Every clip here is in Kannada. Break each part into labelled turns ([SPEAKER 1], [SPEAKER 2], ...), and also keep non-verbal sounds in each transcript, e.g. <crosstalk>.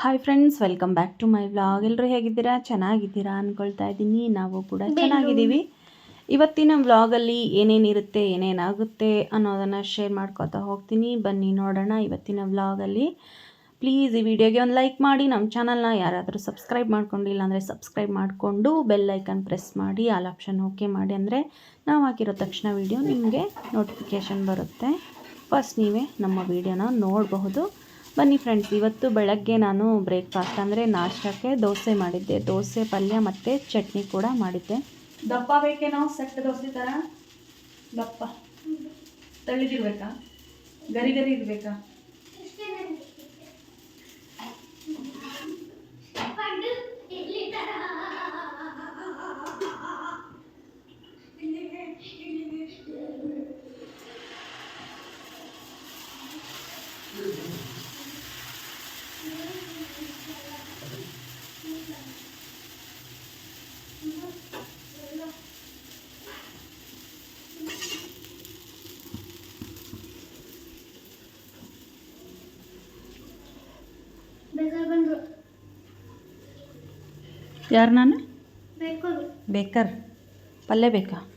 [SPEAKER 1] Hi friends welcome back to my vlog ಎಲ್ಲರೂ ಹೇಗಿದ್ದೀರಾ? ಚೆನ್ನಾಗಿದ್ದೀರಾ ಅಂದ್ಕೊಳ್ತಾ ಇದ್ದೀನಿ. ನಾವು ಕೂಡ ಚೆನ್ನಾಗಿದ್ದೀವಿ. ಇವತ್ತಿನ ವ್ಲಾಗಲ್ಲಿ ಏನೇನಿರುತ್ತೆ ಏನೇನಾಗುತ್ತೆ ಅನ್ನೋದನ್ನು ಶೇರ್ ಮಾಡ್ಕೊತಾ ಹೋಗ್ತೀನಿ. ಬನ್ನಿ ನೋಡೋಣ ಇವತ್ತಿನ ವ್ಲಾಗಲ್ಲಿ ಪ್ಲೀಸ್ ಈ ವಿಡಿಯೋಗೆ ಒಂದು ಲೈಕ್ ಮಾಡಿ. ನಮ್ಮ ಚಾನಲ್ನ ಯಾರಾದರೂ ಸಬ್ಸ್ಕ್ರೈಬ್ ಮಾಡ್ಕೊಂಡಿಲ್ಲ ಅಂದರೆ ಸಬ್ಸ್ಕ್ರೈಬ್ ಮಾಡಿಕೊಂಡು ಬೆಲ್ ಐಕನ್ ಪ್ರೆಸ್ ಮಾಡಿ ಆಲ್ ಆಪ್ಷನ್ ಓಕೆ ಮಾಡಿ ಅಂದರೆ ನಾವು ಹಾಕಿರೋ ತಕ್ಷಣ ವಿಡಿಯೋ ನಿಮಗೆ ನೋಟಿಫಿಕೇಷನ್ ಬರುತ್ತೆ. ಫಸ್ಟ್ ನೀವೇ ನಮ್ಮ ವಿಡಿಯೋನ ನೋಡಬಹುದು. ಬನ್ನಿ ಫ್ರೆಂಡ್ಸ್ ಇವತ್ತು ಬೆಳಗ್ಗೆ ನಾನು ಬ್ರೇಕ್ಫಾಸ್ಟ್ ಅಂದರೆ ನಾಷ್ಟಕ್ಕೆ ದೋಸೆ ಮಾಡಿದ್ದೆ. ದೋಸೆ, ಪಲ್ಯ ಮತ್ತು ಚಟ್ನಿ ಕೂಡ ಮಾಡಿದ್ದೆ. ದಪ್ಪ ಬೇಕೇನೋ ಸೆಟ್ ದೋಸೆ ಥರ ದಪ್ಪ. ತಳ್ಳಿದಿರ್ಬೇಕಾ? ಗರಿ ಗರಿ ಇರಬೇಕಾ
[SPEAKER 2] ಬೇಕಾದ್ರೆ ಬಂದ್ರು
[SPEAKER 1] ಯಾರು ನಾನು? ಬೇಕರ್. ಪಲ್ಯ ಬೇಕಾ?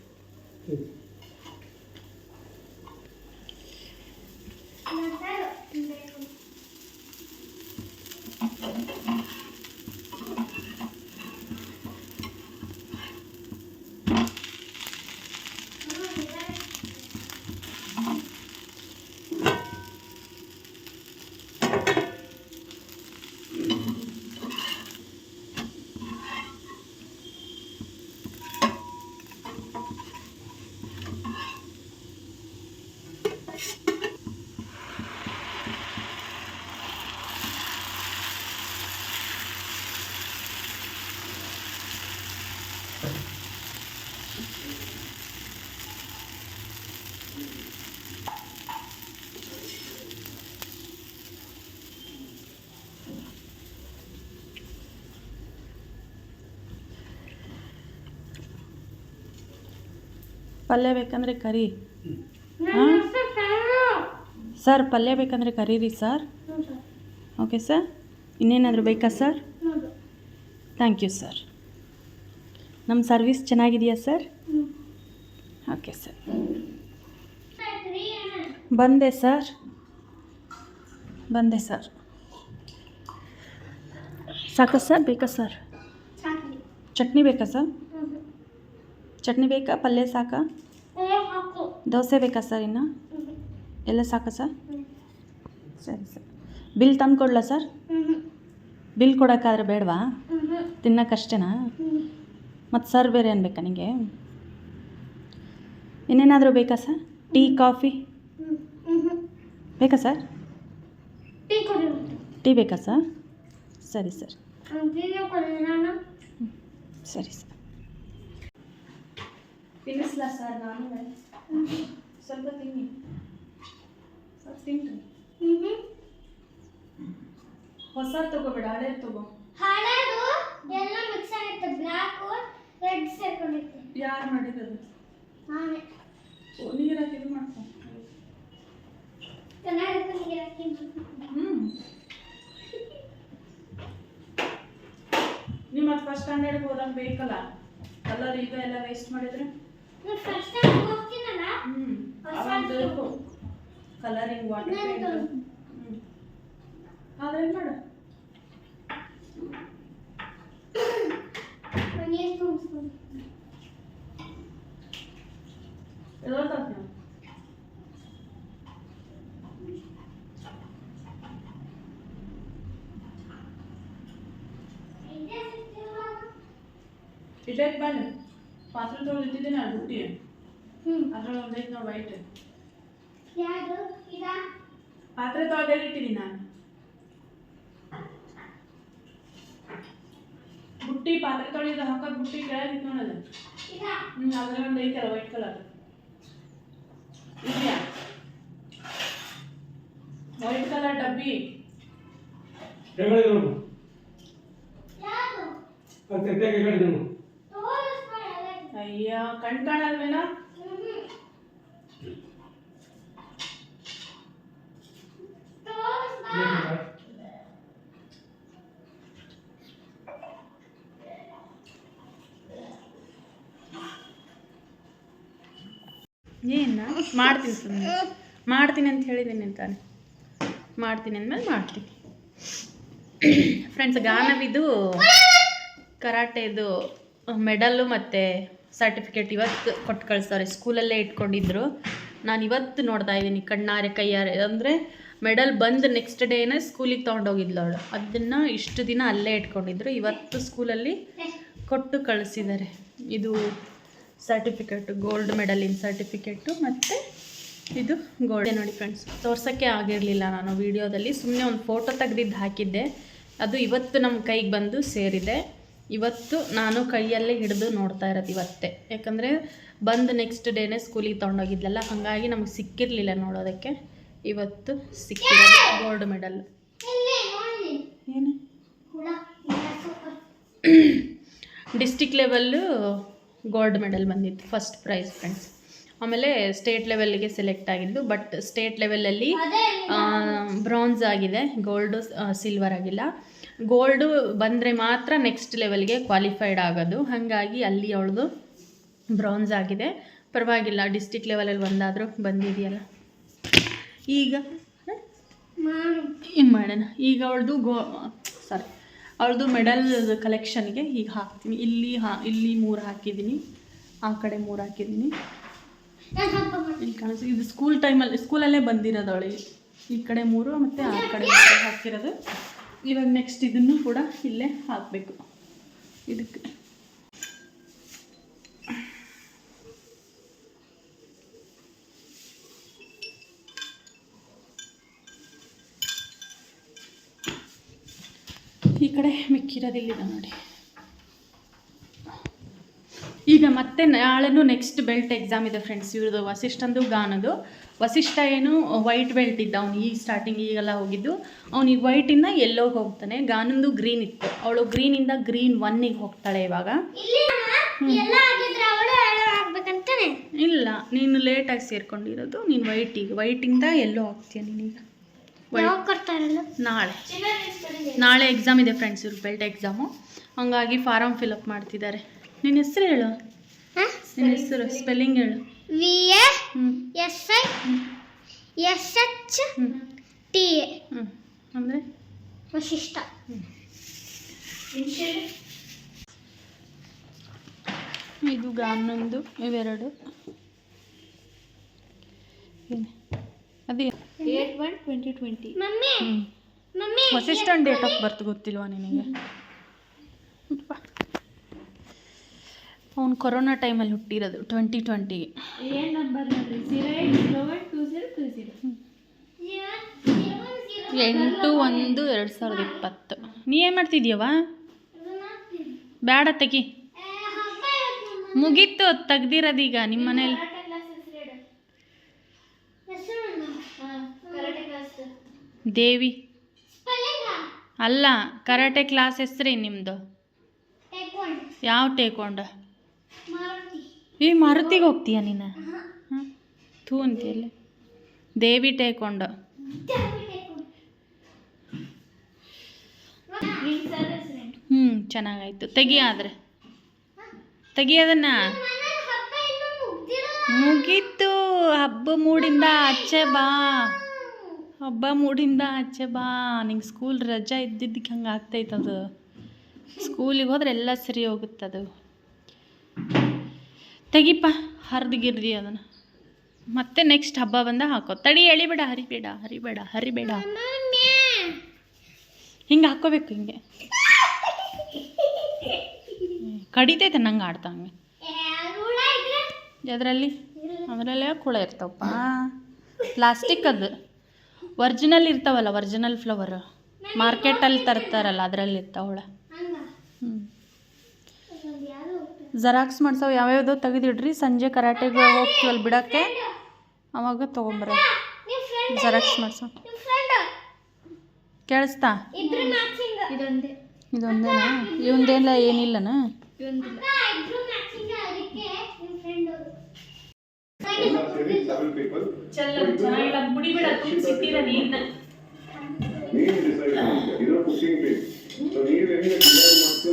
[SPEAKER 1] ಪಲ್ಯ ಬೇಕಂದ್ರೆ ಕರಿ. ಸರ್. ಪಲ್ಯ ಬೇಕಂದ್ರೆ ಕರೀರಿ ಸರ್. Okay sir. ಇನ್ನೇನಾದರೂ ಬೇಕಾ ಸರ್? Thank you sir. ನಮ್ಮ ಸರ್ವಿಸ್ ಚೆನ್ನಾಗಿದೆಯಾ ಸರ್? Okay sir. ಬಂದೆ ಸರ್. ಬಂದೆ ಸರ್. ಸಾಕಾ ಸರ್ ಬೇಕಾ ಸರ್? ಚಟ್ನಿ ಬೇಕಾ ಸರ್. ಚಟ್ನಿ ಬೇಕಾ? ಪಲ್ಯ ಸಾಕಾ. ದೋಸೆ ಬೇಕಾ ಸರ್ ಇನ್ನು? ಎಲ್ಲ ಸಾಕಾ ಸರ್? ಸರಿ ಸರ್. ಬಿಲ್ ತಂದು ಕೊಡಲಾ ಸರ್? ಬಿಲ್ ಕೊಡೋಕ್ಕಾದ್ರೆ ಬೇಡವಾ. ತಿನ್ನೋಕ್ಕಷ್ಟೇನಾ ಮತ್ತು ಸರ್ ಬೇರೆ ಅನ್ಬೇಕಾ ನಿಮಗೆ ಇನ್ನೇನಾದರೂ ಬೇಕಾ ಸರ್? Tea coffee. ಬೇಕಾ ಸರ್?
[SPEAKER 2] ಟೀ
[SPEAKER 1] ಬೇಕಾ ಸರ್? ಸರಿ ಸರ್. ಸರಿ ಸರ್. ತಿನ್ನಿಸ್ಲಾ ಸರ್ ನಾನು ಸ್ವಲ್ಪ ತಿನ್ನಿ. ಸ್ವಲ್ಪ
[SPEAKER 2] ತಿಂತು.
[SPEAKER 1] ಹೊಸ ತಗೋಬೇಡ ಹಳೆ ತಗೋ.
[SPEAKER 2] ಹಳೇದು? ಎಲ್ಲ ಮಿಕ್ಸ್ ಆಗಿತ್ತು ಬ್ಲ್ಯಾಕ್ ರೆಡ್ ಸೇರ್ಕೊಂಡೈತೆ
[SPEAKER 1] ಯಾರು ಮಾಡಿದ್ರು
[SPEAKER 2] ನಾನೇ.
[SPEAKER 1] ನೀರು ಹಾಕಿ ಇದು ಮಾಡ್ಕೊ.
[SPEAKER 2] ಚೆನ್ನಾಗಿರುತ್ತೆ ನೀರು ಹಾಕಿ
[SPEAKER 1] ಹ್ಞೂ ನೀವು ಫಸ್ಟ್ ಸ್ಟ್ಯಾಂಡರ್ಡ್ಗೆ ಹೋದಾಗ ಬೇಕಲ್ಲ? ಕಲರ್ ಈಗ ಎಲ್ಲ ವೇಸ್ಟ್ ಮಾಡಿದ್ರೆ?
[SPEAKER 2] ನೀವು ಫಸ್ಟ್ ಟೈಮ್ ಹೋಗ್ತೀನಲ್ಲ
[SPEAKER 1] ಹ್ಞೂ
[SPEAKER 2] ಹೊಸ
[SPEAKER 1] ಅವಾಗ ಬೇಕು ಕಲರಿಂಗ್ ಪಾತ್ರೆ ತೊಗೊಂಡು ಇಟ್ಟಿದ್ದೀನಿ ಅದು ಬುಟ್ಟಿ
[SPEAKER 2] ಹ್ಮ್.
[SPEAKER 1] ಅದ್ರಲ್ಲಿ ಒಂದೈತೆ ನೋಡಿ ವೈಟ್.
[SPEAKER 2] ಯಾವುದು? ಇದಾ
[SPEAKER 1] ಪಾತ್ರೆ ತೊಳೆದೇ ಇಟ್ಟಿದ್ದೀನಿ ನಾನು. ಬುಟ್ಟಿ ಪಾತ್ರೆ ತೊಳೆದು ಹಾಕೋದು ಬುಟ್ಟಿ ಕೆಳಗೆ ಇತ್ತು ನೋಡೋದು
[SPEAKER 2] ಇದಾ
[SPEAKER 1] ಹ್ಞೂ ಅದ್ರಲ್ಲಿ ಒಂದು ಐತಲ್ಲ ವೈಟ್ ಕಲರ್. ಇದೆಯಾ? ವೈಟ್ ಕಲರ್ ಡಬ್ಬಿ.
[SPEAKER 3] ಹೇಳಿದ್ರು ನೋಡು?
[SPEAKER 2] ಯಾವುದು?
[SPEAKER 3] ಅದು ತೆಗ್ದಾಗ ನೋಡು?
[SPEAKER 2] ಅಲ್ಲ.
[SPEAKER 1] ಅಯ್ಯೋ ಕಣ್ ಕಾಣಲ್ವೇನಾ ಏನ? ಮಾಡ್ತೀನಿ ಸುಮ್ಮನೆ ಮಾಡ್ತೀನಿ ಅಂತ ಹೇಳಿದ್ದೀನಿ ಅಂತಾನೆ. ಮಾಡ್ತೀನಿ ಅಂದಮೇಲೆ ಮಾಡ್ತೀನಿ. ಫ್ರೆಂಡ್ಸ್ ಗಾನವಿದು, ಕರಾಟೆದು, ಮೆಡಲ್ಲು ಮತ್ತು ಸರ್ಟಿಫಿಕೇಟ್ ಇವತ್ತು ಕೊಟ್ಟು ಕಳಿಸ್ತಾರೆ. ಸ್ಕೂಲಲ್ಲೇ ಇಟ್ಕೊಂಡಿದ್ರು. ನಾನು ಇವತ್ತು ನೋಡ್ತಾ ಇದ್ದೀನಿ, ಕಣ್ಣಾರೆ, ಕೈಯಾರೆ. ಅಂದರೆ ಮೆಡಲ್ ಬಂದು ನೆಕ್ಸ್ಟ್ ಡೇನೇ ಸ್ಕೂಲಿಗೆ ತೊಗೊಂಡೋಗಿದ್ಲು ಅವಳು. ಅದನ್ನು ಇಷ್ಟು ದಿನ ಅಲ್ಲೇ ಇಟ್ಕೊಂಡಿದ್ರು. ಇವತ್ತು ಸ್ಕೂಲಲ್ಲಿ ಕೊಟ್ಟು ಕಳಿಸಿದ್ದಾರೆ. ಇದು ಸರ್ಟಿಫಿಕೇಟು ಗೋಲ್ಡ್ ಮೆಡಲಿನ ಸರ್ಟಿಫಿಕೇಟು ಮತ್ತು ಇದು ಗೋಲ್ಡ್ ನೋಡಿ ಫ್ರೆಂಡ್ಸ್ ತೋರ್ಸೋಕ್ಕೆ ಆಗಿರಲಿಲ್ಲ ನಾನು ವಿಡಿಯೋದಲ್ಲಿ ಸುಮ್ಮನೆ ಒಂದು ಫೋಟೋ ತೆಗ್ದಿದ್ದು ಹಾಕಿದ್ದೆ. ಅದು ಇವತ್ತು ನಮ್ಮ ಕೈಗೆ ಬಂದು ಸೇರಿದೆ. ಇವತ್ತು ನಾನು ಕೈಯಲ್ಲೇ ಹಿಡಿದು ನೋಡ್ತಾ ಇರೋದು ಇವತ್ತೇ. ಯಾಕಂದರೆ ಬಂದು ನೆಕ್ಸ್ಟ್ ಡೇನೇ ಸ್ಕೂಲಿಗೆ ತೊಗೊಂಡೋಗಿದ್ಲಲ್ಲ, ಹಾಗಾಗಿ ನಮಗೆ ಸಿಕ್ಕಿರಲಿಲ್ಲ ನೋಡೋದಕ್ಕೆ. ಇವತ್ತು ಸಿಕ್ಕಿರೋದು ಗೋಲ್ಡ್ ಮೆಡಲ್ ಏನು? ಡಿಸ್ಟಿಕ್ ಲೆವೆಲ್ಲು ಗೋಲ್ಡ್ ಮೆಡಲ್ ಬಂದಿತ್ತು ಫಸ್ಟ್ ಪ್ರೈಸ್ ಫ್ರೆಂಡ್ಸ್ ಆಮೇಲೆ ಸ್ಟೇಟ್ ಲೆವೆಲ್ಗೆ ಸೆಲೆಕ್ಟ್ ಆಗಿದ್ದು ಬಟ್ ಸ್ಟೇಟ್ ಲೆವೆಲಲ್ಲಿ ಬ್ರಾನ್ಸ್ ಆಗಿದೆ ಗೋಲ್ಡು ಸಿಲ್ವರ್ ಆಗಿಲ್ಲ. ಗೋಲ್ಡು ಬಂದರೆ ಮಾತ್ರ ನೆಕ್ಸ್ಟ್ ಲೆವೆಲ್ಗೆ ಕ್ವಾಲಿಫೈಡ್ ಆಗೋದು. ಹಾಗಾಗಿ ಅಲ್ಲಿ ಅವಳದು ಬ್ರಾನ್ಸ್ ಆಗಿದೆ. ಪರವಾಗಿಲ್ಲ ಡಿಸ್ಟಿಕ್ ಲೆವೆಲಲ್ಲಿ ಒಂದಾದರೂ ಬಂದಿದೆಯಲ್ಲ. ಈಗ ಏನು ಮಾಡೋಣ. ಈಗ ಅವಳದು ಗೋ ಸಾರಿ ಅವಳದು ಮೆಡಲ್ ಕಲೆಕ್ಷನ್ಗೆ ಈಗ ಹಾಕ್ತೀನಿ. ಇಲ್ಲಿ ಹಾ, ಇಲ್ಲಿ ಮೂರು ಹಾಕಿದ್ದೀನಿ. ಆ ಕಡೆ ಮೂರು ಹಾಕಿದ್ದೀನಿ. ಇಲ್ಲಿ ಕಾಣಿಸ್, ಇದು ಸ್ಕೂಲ್ ಟೈಮಲ್ಲಿ ಸ್ಕೂಲಲ್ಲೇ ಬಂದಿರೋದು ಅವಳಿಗೆ. ಈ ಕಡೆ ಮೂರು ಮತ್ತು ಆ ಕಡೆ ಹಾಕಿರೋದು. ಇವಾಗ ನೆಕ್ಸ್ಟ್ ಇದನ್ನು ಕೂಡ ಇಲ್ಲೇ ಹಾಕಬೇಕು. ಇದಕ್ಕೆ. ಈ ಕಡೆ ಮಿಕ್ಕಿರೋದಿಲ್ಲಿದೆ ನೋಡಿ. ಈಗ ಮತ್ತೆ ನಾಳೆನೂ ನೆಕ್ಸ್ಟ್ ಬೆಲ್ಟ್ ಎಕ್ಸಾಮ್ ಇದೆ ಫ್ರೆಂಡ್ಸ್ ಇವ್ರದ್ದು ವಸಿಷ್ಠಂದು ಗಾನದು. ವಸಿಷ್ಠ ಏನು ವೈಟ್ ಬೆಲ್ಟ್ ಇದ್ದ ಅವ್ನು ಈಗ ಸ್ಟಾರ್ಟಿಂಗ್ ಈಗೆಲ್ಲ ಹೋಗಿದ್ದು. ಅವ್ನಿಗೆ ವೈಟಿಂದ ಎಲ್ಲೋಗೆ ಹೋಗ್ತಾನೆ. ಗಾನಂದು ಗ್ರೀನ್ ಇತ್ತು. ಅವಳು ಗ್ರೀನಿಂದ ಗ್ರೀನ್ ಒನ್ನಿಗೆ ಹೋಗ್ತಾಳೆ ಇವಾಗ.
[SPEAKER 2] ಇಲ್ಲಿ
[SPEAKER 1] ನೀನು ಲೇಟಾಗಿ ಸೇರ್ಕೊಂಡಿರೋದು. ನೀನು ವೈಟಿಗೆ ವೈಟಿಂದ ಎಲ್ಲೋ ಹೋಗ್ತೀಯ ನೀನೀಗ ನಾಳೆ. ನಾಳೆ ಎಕ್ಸಾಮ್ ಇದೆ ಫ್ರೆಂಡ್ಸ್ ಇವ್ರ ಬೆಲ್ಟ್ ಎಕ್ಸಾಮು ಹಂಗಾಗಿ ಫಾರಮ್ ಫಿಲಪ್ ಮಾಡ್ತಿದ್ದಾರೆ. ನಿನ್ನ ಹೆಸರು ಹೇಳು. ನಿನ್ನ ಹೆಸರು ಸ್ಪೆಲ್ಲಿಂಗ್ ಹೇಳು.
[SPEAKER 2] V A S I S H T A.
[SPEAKER 1] ಅಂದರೆ?
[SPEAKER 2] ವಶಿಷ್ಠ.
[SPEAKER 1] ಇದು ಗಾನೊಂದು ಇವೆರಡು? ಅದೇ.
[SPEAKER 2] Eight one twenty twenty mummy
[SPEAKER 1] ಹ್ಞೂ
[SPEAKER 2] mummy
[SPEAKER 1] assistant date of birth ಗೊತ್ತಿಲ್ವಾ ನಿನಗೆ? ಅವ್ನು ಕೊರೋನಾ ಟೈಮಲ್ಲಿ ಹುಟ್ಟಿರೋದು ಟ್ವೆಂಟಿ ಟ್ವೆಂಟಿಗೆ
[SPEAKER 2] ಏನು ನಂಬರ್ ನೋಡ್ರಿ? Zero eight zero one two zero two zero
[SPEAKER 1] ಎಂಟು ಒಂದು ಎರಡು ಸಾವಿರದ ಇಪ್ಪತ್ತು. ನೀ ಏನು ಮಾಡ್ತಿದ್ಯವ ಬೇಡ ತೆಗಿ. ಮುಗೀತು ತೆಗ್ದಿರೋದೀಗ ನಿಮ್ಮ ಮನೇಲಿ. ದೇವಿ. ಅಲ್ಲ ಕರಾಟೆ ಕ್ಲಾಸ್ ಹೆಸ್ರಿ ನಿಮ್ಮದು ಯಾವ ಟೇಕೊಂಡ ಈ ಮಾರುತಿಗೆ ಹೋಗ್ತೀಯ ನೀನು? ಥೂ ಅಂತೀಯಲ್ಲ ದೇವಿ ಟೇಕೊಂಡು. ಹ್ಞೂ ಚೆನ್ನಾಗಾಯ್ತು. ತೆಗಿ ಆದರೆ. ತೆಗಿ ಅದನ್ನ. ಮುಗೀತು. ಹಬ್ಬ ಮೂಡಿಂದ ಆಚೆ ಬಾ. ಹಬ್ಬ ಮೂಡಿಂದ ಆಚೆ ಬಾ. ನಿಂಗೆ ಸ್ಕೂಲ್ ರಜಾ ಇದ್ದಿದ್ದಕ್ಕೆ ಹಂಗೆ ಆಗ್ತೈತದು. ಸ್ಕೂಲಿಗೆ ಹೋದ್ರೆ ಎಲ್ಲ ಸರಿ ಹೋಗುತ್ತದು. ತೆಗಿಪ್ಪ ಹರಿದು ಗಿರ್ದಿ ಅದನ್ನು. ಮತ್ತೆ ನೆಕ್ಸ್ಟ್ ಹಬ್ಬ ಬಂದ ಹಾಕೋ. ತಡಿ, ಎಳಿಬೇಡ, ಹರಿಬೇಡ ಹರಿಬೇಡ ಹರಿಬೇಡ. ಹಿಂಗೆ ಹಾಕೋಬೇಕು ಹಿಂಗೆ. ಕಡಿತೈತೆ ನಂಗೆ ಆಡ್ತಾ ಹಂಗೆ. ಅದರಲ್ಲಿ, ಅದರಲ್ಲೇ ಕುಳ ಇರ್ತಾವಪ್ಪ. ಪ್ಲಾಸ್ಟಿಕ್ ಅದು. ಒರ್ಜಿನಲ್ ಇರ್ತಾವಲ್ಲ ಒರ್ಜಿನಲ್ ಫ್ಲವರು ಮಾರ್ಕೆಟಲ್ಲಿ ತರ್ತಾರಲ್ಲ, ಅದರಲ್ಲಿ ಇರ್ತಾವಳ ಹ್ಞೂ ಜೆರಾಕ್ಸ್ ಮಾಡ್ಸೋ ಯಾವ್ಯಾವುದೋ ತೆಗೆದಿಡ್ರಿ. ಸಂಜೆ ಕರಾಟೆಗೆ ಹೋಗ್ತೀವಲ್ಲ ಬಿಡೋಕ್ಕೆ. ಅವಾಗ ತೊಗೊಂಬರ ಜೆರಾಕ್ಸ್ ಮಾಡ್ಸೋ. ಕೇಳಿಸ್ತಾ?
[SPEAKER 2] ಇಬ್ರು ಮ್ಯಾಚಿಂಗ್ ಇದೊಂದೇ.
[SPEAKER 1] ಇದೊಂದೇನಾ? ಇವಂದೇನ ಏನಿಲ್ಲನ?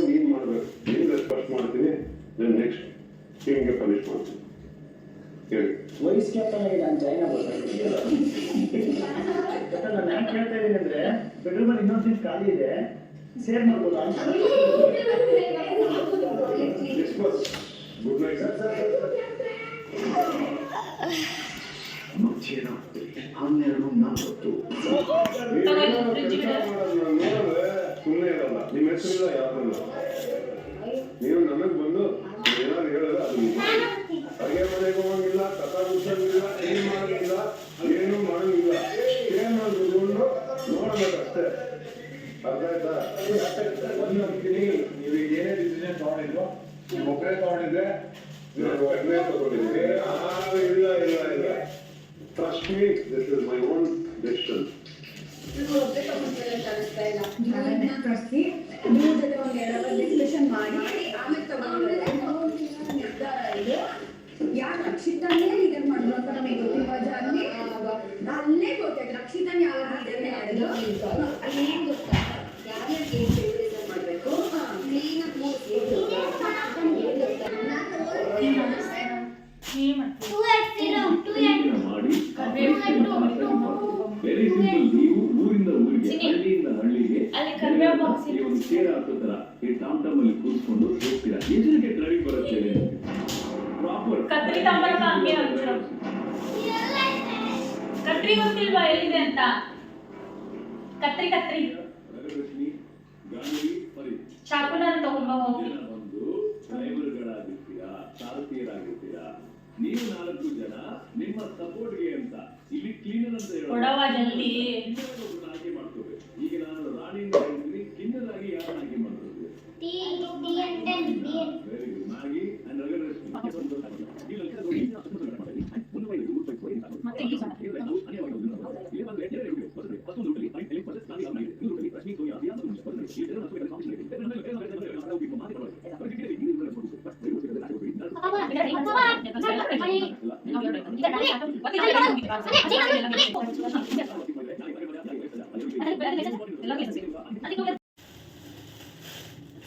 [SPEAKER 4] ಹೆಂಗೆ ಮಾಡ್ತೀನಿ. ನಾನು ನೆಕ್ಸ್ಟ್ ಟೀಮ್ಗೆ ಪನಿಷ್ ಮಾಡ್ತೀನಿ ಹೇಳಿ
[SPEAKER 5] ವಯಸ್ಸಿಗೆ ನಾನು ಯಾಕೆ ಹೇಳ್ತಾ ಇದ್ದೀನಿ ಅಂದ್ರೆ ಬೆಡ್ರೂಮ್ ಅಲ್ಲಿ ಇನ್ನೊಂದು ಸೀಟ್ ಖಾಲಿ ಇದೆ ಸೇರ್ ಮಾಡ್ಬೋದಾ ಅಂತ
[SPEAKER 4] ಕ್ರಿಸ್ಮಸ್ ಗುಡ್ ನೈಟ್
[SPEAKER 5] ಮಧ್ಯರಾತ್ರಿ ಹನ್ನೆರಡು ನಲವತ್ತು
[SPEAKER 4] ಸುಮ್ಮನೆ ಇರಲ್ಲ ನಿಮ್ಮ ಹೆಸರಿಲ್ಲ ಯಾವ್ದಲ್ಲ
[SPEAKER 6] ನಿಮ್ಮ ಒಬ್ಬರೇ ತಗೊಂಡಿದ್ರೆ
[SPEAKER 4] ಇಲ್ಲ ಇಲ್ಲ ಇಲ್ಲ. Trust me this is my own decision
[SPEAKER 7] ನೀವು ಡಿಸ್ಕಷನ್ ಮಾಡಿ ಆಮೇಲೆ ತಗೊಂಡ್ರೆ ನಿರ್ಧಾರ ಇದೆ. ಯಾಕೆ ರಕ್ಷಿತಾನೇ ಇದೆ ಮಾಡಿದ್ರು ಅಂತ ನಮಗೆ ಗೊತ್ತಿರುವ ಜಾಗನೇ ಅಲ್ಲೇ ಗೊತ್ತಾಯ್ತು. ರಕ್ಷಿತಾನೇ ಯಾವಾಗ ಇದೆ ಮಾಡಿದ್ರು ಅಲ್ಲಿ ಏನ್ ಗೊತ್ತಾ ಯಾರ್ಯಾರು ಏನ್ ಫೇವರಿಸಮ್ ಮಾಡಬೇಕು ಕ್ಲೀನ್ ಆಗಿ ಮೂರು ಏನ್ ಗೊತ್ತಾ
[SPEAKER 2] two eight zero two eight
[SPEAKER 8] ಮಾಡಿ
[SPEAKER 2] ಟೂ
[SPEAKER 8] ವೆರಿ ಸಿಂಪಲ್ ನೀವು ಊರಿಂದ ಊರಿಗೆ ಹಳ್ಳಿಗೆ ತರ ಈ ಅಲ್ಲಿ ಬರುತ್ತೆ ಪ್ರಾಪರ್
[SPEAKER 1] ಕತ್ರಿ ತಗೊಂಬರಪ್ಪ ಹಂಗೆ ಒಂಚೂರು. ಕತ್ರಿ ಗೊತ್ತಿಲ್ವಾ ಎಲ್ಲಿದೆ ಅಂತ ಕತ್ರಿ ಕತ್ರಿ
[SPEAKER 8] ಗಾಂಧಿ ಫರೀದ್
[SPEAKER 1] ಚಾಕುನ ತಗೊಂಬ ಹೋಗಿ
[SPEAKER 8] ಬಂದು ಡ್ರೈವರ್ಗಳಾಗಿರ್ತೀರಾ ಚಾಲಕಿಯರಾಗಿರ್ತೀರಾ ನೀವು ನಾಲ್ಕು ಜನ ನಿಮ್ಮ ಸಪೋರ್ಟ್ಗೆ ಅಂತ ಇಲ್ಲಿ ಕ್ಲೀನರ್ ಅಂತ ಹೇಳೋದು.
[SPEAKER 1] ಕೊಡವ ಜಲ್ದಿ.
[SPEAKER 8] ಕ್ಲೀನರ್ ಒಬ್ರನ್ನ ಆಯ್ಕೆ ಮಾಡ್ಕೋಬೇಕು ಈಗ ನಾನು ರಾಣಿಯಿಂದ ಹೇಳ್ತೀನಿ ಕ್ಲೀನರ್ ಆಗಿ ಯಾರನ್ನ ಆಯ್ಕೆ ಮಾಡ್ಕೋಬೇಕು
[SPEAKER 2] T T N ten T N
[SPEAKER 8] very good Nagi and Raghulakshmi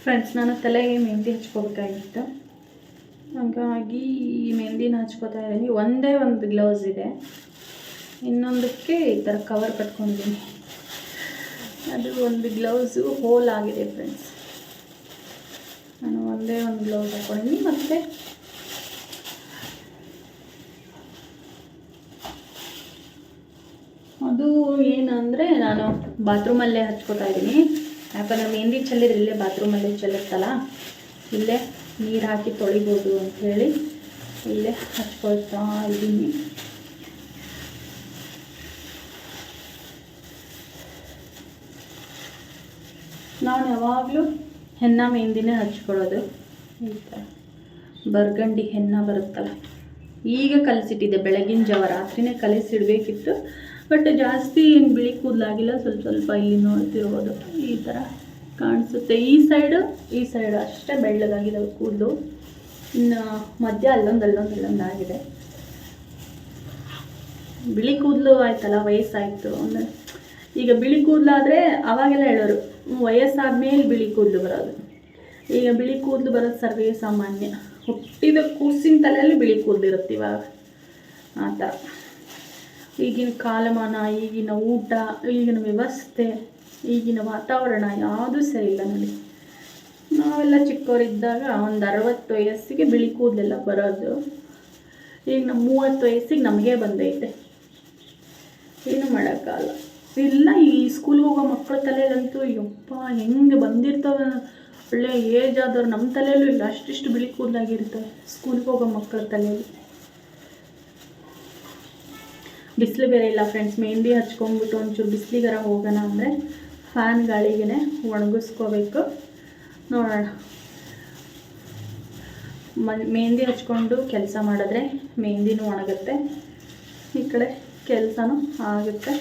[SPEAKER 1] friends ನಾನು ತಲೆಗೆ ಮೆಹಂದಿ ಹಚ್ಕೋಬೇಕಾಗಿತ್ತು ಹಾಗಾಗಿ ಈ ಮೆಹಂದಿನ ಹಚ್ಕೋತಾ ಇದ್ದೀನಿ. ಒಂದೇ ಒಂದು ಗ್ಲೌಸ್ ಇದೆ. ಇನ್ನೊಂದಕ್ಕೆ ಈ ಥರ ಕವರ್ ಕಟ್ಕೊಂಡಿದ್ದೀನಿ. ಅದು ಒಂದು ಗ್ಲೌಸು ಹೋಲ್ ಆಗಿದೆ ಫ್ರೆಂಡ್ಸ್ ನಾನು ಒಂದೇ ಒಂದು ಗ್ಲೌಸ್ ಹಾಕೊಂಡಿದ್ದೀನಿ. ಮತ್ತು ಅದು ಏನಂದರೆ ನಾನು ಬಾತ್ರೂಮಲ್ಲೇ ಹಚ್ಕೋತಾ ಇದ್ದೀನಿ. ಯಾಕಂದರೆ ಮೆಹಂದಿ ಚೆಲ್ಲಿದ್ರೆ ಇಲ್ಲೇ ಬಾತ್ರೂಮಲ್ಲೇ ಚೆಲ್ಲುತ್ತಲ್ಲ ಇಲ್ಲೇ ನೀರು ಹಾಕಿ ತೊಳಿಬೋದು ಅಂಥೇಳಿ ಇಲ್ಲೇ ಹಚ್ಕೊಳ್ತಾ ಇದ್ದೀನಿ. ನಾನು ಯಾವಾಗಲೂ ಹೆನ್ನ ಮೆಹಂದಿನೇ ಹಚ್ಕೊಳ್ಳೋದು. ಈ ಥರ ಬರ್ಗಂಡಿ ಹೆನ್ನ ಬರುತ್ತಲ್ಲ, ಈಗ ಕಲಸಿಟ್ಟಿದ್ದೆ. ಬೆಳಗಿನ ಜಾವ ರಾತ್ರಿನೇ ಕಲಿಸಿಡಬೇಕಿತ್ತು. ಬಟ್ ಜಾಸ್ತಿ ಏನು ಬಿಳಿ ಕೂದಲಾಗಿಲ್ಲ, ಸ್ವಲ್ಪ ಸ್ವಲ್ಪ ಇಲ್ಲಿ ನೋಡ್ತಿರ್ಬೋದು. ಈ ಥರ ಕಾಣಿಸುತ್ತೆ. ಈ ಸೈಡು ಈ ಸೈಡ್ ಅಷ್ಟೇ ಬೆಳ್ಳಗಾಗಿದೆ ಕೂದಲು. ಇನ್ನು ಮಧ್ಯ ಅಲ್ಲೊಂದು ಅಲ್ಲೊಂದು ಅಲ್ಲೊಂದು ಆಗಿದೆ. ಬಿಳಿ ಕೂದಲು ಆಯ್ತಲ್ಲ, ವಯಸ್ಸಾಯಿತು. ಅಂದರೆ ಈಗ ಬಿಳಿ ಕೂದಲಾದರೆ ಅವಾಗೆಲ್ಲ ಹೇಳೋರು ವಯಸ್ಸಾದ ಮೇಲೆ ಬಿಳಿ ಕೂದಲು ಬರೋದು. ಈಗ ಬಿಳಿ ಕೂದಲು ಬರೋದು ಸರ್ವೇ ಸಾಮಾನ್ಯ. ಹುಟ್ಟಿದ ಕೂಸಿನ ತಲೆಯಲ್ಲಿ ಬಿಳಿ ಕೂದಲು ಇರುತ್ತೆ ಇವಾಗ. ಆ ಥರ ಈಗಿನ ಕಾಲಮಾನ, ಈಗಿನ ಊಟ, ಈಗಿನ ವ್ಯವಸ್ಥೆ, ಈಗಿನ ವಾತಾವರಣ ಯಾವುದೂ ಸರಿ ಇಲ್ಲ ನೋಡಿ. ನಾವೆಲ್ಲ ಚಿಕ್ಕವರಿದ್ದಾಗ ಒಂದು ಅರವತ್ತು ವಯಸ್ಸಿಗೆ ಬಿಳಿ ಕೂದಲೆಲ್ಲ ಬರೋದು. ಈಗ ನಮ್ಮ ಮೂವತ್ತು ವಯಸ್ಸಿಗೆ ನಮಗೆ ಬಂದೈತೆ. ಏನು ಮಾಡೋಕ್ಕಾಗಲ್ಲ. ಇಲ್ಲ, ಈ ಸ್ಕೂಲ್ಗೆ ಹೋಗೋ ಮಕ್ಕಳ ತಲೆಯಲ್ಲಂತೂ ಯಪ್ಪ, ಹೆಂಗೆ ಬಂದಿರ್ತವೆ. ಒಳ್ಳೆ ಏಜ್ ಆದವ್ರು ನಮ್ಮ ತಲೆಯಲ್ಲೂ ಇಲ್ಲ, ಅಷ್ಟಿಷ್ಟು ಬಿಳಿ ಕೂದಲಾಗಿರ್ತವೆ ಸ್ಕೂಲ್ಗೆ ಹೋಗೋ ಮಕ್ಕಳ ತಲೆಯಲ್ಲಿ. ಬಿಸಿಲು ಬೇರೆ ಇಲ್ಲ ಫ್ರೆಂಡ್ಸ್ ಮೆಹಂದಿ ಹಚ್ಕೊಂಡ್ಬಿಟ್ಟು ಒಂಚೂರು ಬಿಸಿಲಿಗರ ಹೋಗೋಣ ಅಂದರೆ ಫ್ಯಾನ್ ಗಾಳಿಗೆ ಒಣಗಿಸ್ಕೋಬೇಕು. ನೋಡೋಣ. ಮೆಹಂದಿ ಹಚ್ಕೊಂಡು ಕೆಲಸ ಮಾಡಿದ್ರೆ ಮೆಹಂದಿನೂ ಒಣಗುತ್ತೆ. ಈ ಕಡೆ ಕೆಲಸನೂ ಆಗುತ್ತೆ.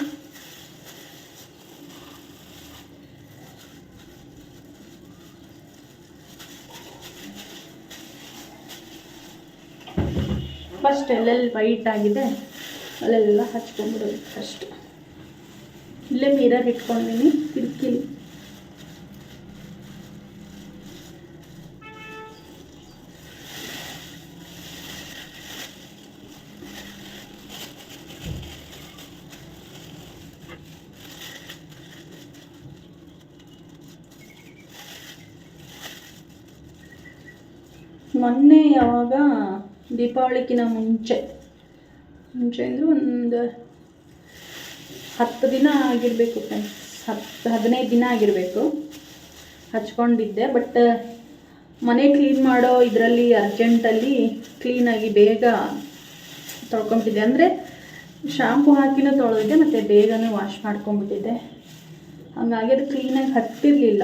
[SPEAKER 1] ಫಸ್ಟ್ ಎಲ್ಲೆಲ್ಲಿ ವೈಟ್ ಆಗಿದೆ? ಅಲ್ಲೆಲ್ಲ ಹಚ್ಕೊಂಡ್ಬಿಡೋದು ಫಸ್ಟ್ ಇಲ್ಲೇ ಮಿರರ್ ಇಟ್ಕೊಂಡಿನಿ ಕಿರಿಕಿಲಿ ಮೊನ್ನೆ ಯಾವಾಗ ದೀಪಾವಳಿಕಿನ ಮುಂಚೆ ಮುಂಚೆ ಅಂದರೆ ಒಂದು ಹತ್ತು ದಿನ ಆಗಿರಬೇಕು ಫ್ರೆಂಡ್ಸ್ ಹತ್ತು, ಹದಿನೈದು ದಿನ ಆಗಿರಬೇಕು. ಹಚ್ಕೊಂಡಿದ್ದೆ ಬಟ್ ಮನೆ ಕ್ಲೀನ್ ಮಾಡೋ ಇದರಲ್ಲಿ ಅರ್ಜೆಂಟಲ್ಲಿ ಕ್ಲೀನಾಗಿ ಬೇಗ ತೊಳ್ಕೊಂಬಿಟ್ಟಿದ್ದೆ. ಅಂದರೆ ಶಾಂಪು ಹಾಕಿನೂ ತೊಳೆದಿದ್ದೆ, ಮತ್ತು ಬೇಗನೆ ವಾಶ್ ಮಾಡ್ಕೊಂಬಿಟ್ಟಿದ್ದೆ. ಹಾಗಾಗಿ ಅದು ಕ್ಲೀನಾಗಿ ಹತ್ತಿರಲಿಲ್ಲ.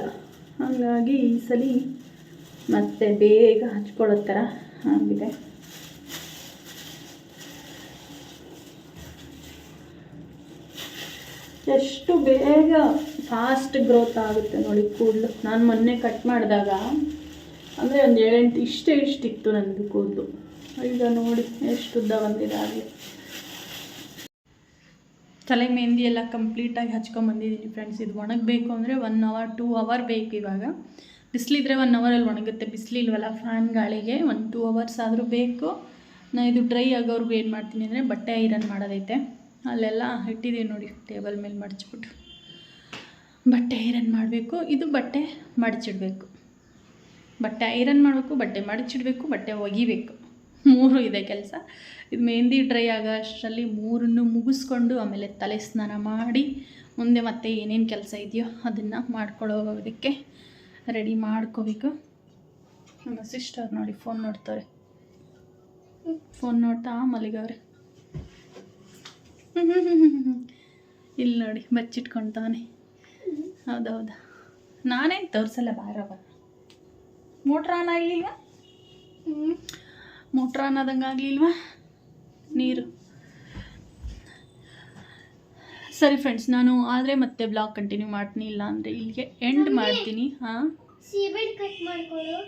[SPEAKER 1] ಹಾಗಾಗಿ ಈ ಸಲ ಮತ್ತೆ ಬೇಗ ಹಚ್ಕೊಳ್ಳೋ ಥರ ಆಗಿದೆ. ಎಷ್ಟು ಬೇಗ ಫಾಸ್ಟ್ ಗ್ರೋತ್ ಆಗುತ್ತೆ ನೋಡಿ ಕೂದಲು. ನಾನು ಮೊನ್ನೆ ಕಟ್ ಮಾಡಿದಾಗ, ಅಂದರೆ ಒಂದು ಏಳೆಂಟು, ಇಷ್ಟೇ ಇಷ್ಟಿತ್ತು ನನಗೆ ಕೂದಲು. ಈಗ ನೋಡಿ ಎಷ್ಟು ಉದ್ದ ಬಂದಿದೆ ಆಗಲಿ ತಲೆ ಮೆಹಂದಿ ಎಲ್ಲ ಕಂಪ್ಲೀಟಾಗಿ ಹಚ್ಕೊಂಬಂದಿದ್ದೀನಿ ಫ್ರೆಂಡ್ಸ್ ಇದು ಒಣಗಬೇಕು ಅಂದರೆ ಒನ್ ಅವರ್ ಟೂ ಅವರ್ ಬೇಕು ಇವಾಗ. ಬಿಸಿಲಿದ್ರೆ ಒನ್ ಅವರಲ್ಲಿ ಒಣಗುತ್ತೆ. ಬಿಸಿಲಿಲ್ವಲ್ಲ ಫ್ಯಾನ್ ಗಾಳಿಗೆ ಒಂದು ಟೂ ಅವರ್ಸ್ ಆದರೂ ಬೇಕು. ನಾನು ಇದು ಡ್ರೈ ಆಗೋರ್ಗು ಏನು ಮಾಡ್ತೀನಿ ಅಂದರೆ ಬಟ್ಟೆ ಐರನ್ ಮಾಡೋದೈತೆ. ಅಲ್ಲೆಲ್ಲ ಇಟ್ಟಿದ್ದೀವಿ ನೋಡಿ, ಟೇಬಲ್ ಮೇಲೆ ಮಡಚ್ಬಿಟ್ಟು. ಬಟ್ಟೆ ಐರನ್ ಮಾಡಬೇಕು, ಇದು ಬಟ್ಟೆ ಮಡಚಿಡಬೇಕು. ಬಟ್ಟೆ ಐರನ್ ಮಾಡಬೇಕು, ಬಟ್ಟೆ ಮಡಚಿಡಬೇಕು, ಬಟ್ಟೆ ಒಗಿಬೇಕು. ಮೂರು ಇದೆ ಕೆಲಸ. ಇದು ಮೆಹಂದಿ ಡ್ರೈ ಆಗೋ ಅಷ್ಟರಲ್ಲಿ ಮೂರನ್ನು ಮುಗಿಸ್ಕೊಂಡು ಆಮೇಲೆ ತಲೆ ಸ್ನಾನ ಮಾಡಿ, ಮುಂದೆ ಮತ್ತೆ ಏನೇನು ಕೆಲಸ ಇದೆಯೋ ಅದನ್ನು ಮಾಡ್ಕೊಳ್ಳೋದಕ್ಕೆ ರೆಡಿ ಮಾಡ್ಕೋಬೇಕು. ನಮ್ಮ ಸಿಸ್ಟರ್ ನೋಡಿ, ಫೋನ್ ನೋಡ್ತಾರೆ. ಫೋನ್ ನೋಡ್ತಾ ಮಲಿಗವ್ರೆ <laughs> ಇಲ್ಲಿ ನೋಡಿ ಬಚ್ಚಿಟ್ಕೊಂತಾನೆ ಹೌದೌದಾ. ನಾನೇನು ತೋರಿಸಲ್ಲ ಬಾರವ ಮೋಟ್ರ್ ಆನ್ ಆಗಲಿಲ್ವಾ? ಮೋಟ್ರ್ ಆನ್ ಆದಂಗೆ ಆಗಲಿಲ್ವಾ? ನೀರು. ಸರಿ ಫ್ರೆಂಡ್ಸ್ ನಾನು ಆದರೆ ಮತ್ತೆ ಬ್ಲಾಗ್ ಕಂಟಿನ್ಯೂ ಮಾಡ್ತೀನಿ ಇಲ್ಲ ಅಂದರೆ ಇಲ್ಲಿಗೆ ಎಂಡ್ ಮಾಡ್ತೀನಿ ಹಾಂ?
[SPEAKER 2] ಸೀಬೆಡ್ ಕಟ್ ಮಾಡ್ಕೊಳ್ಳು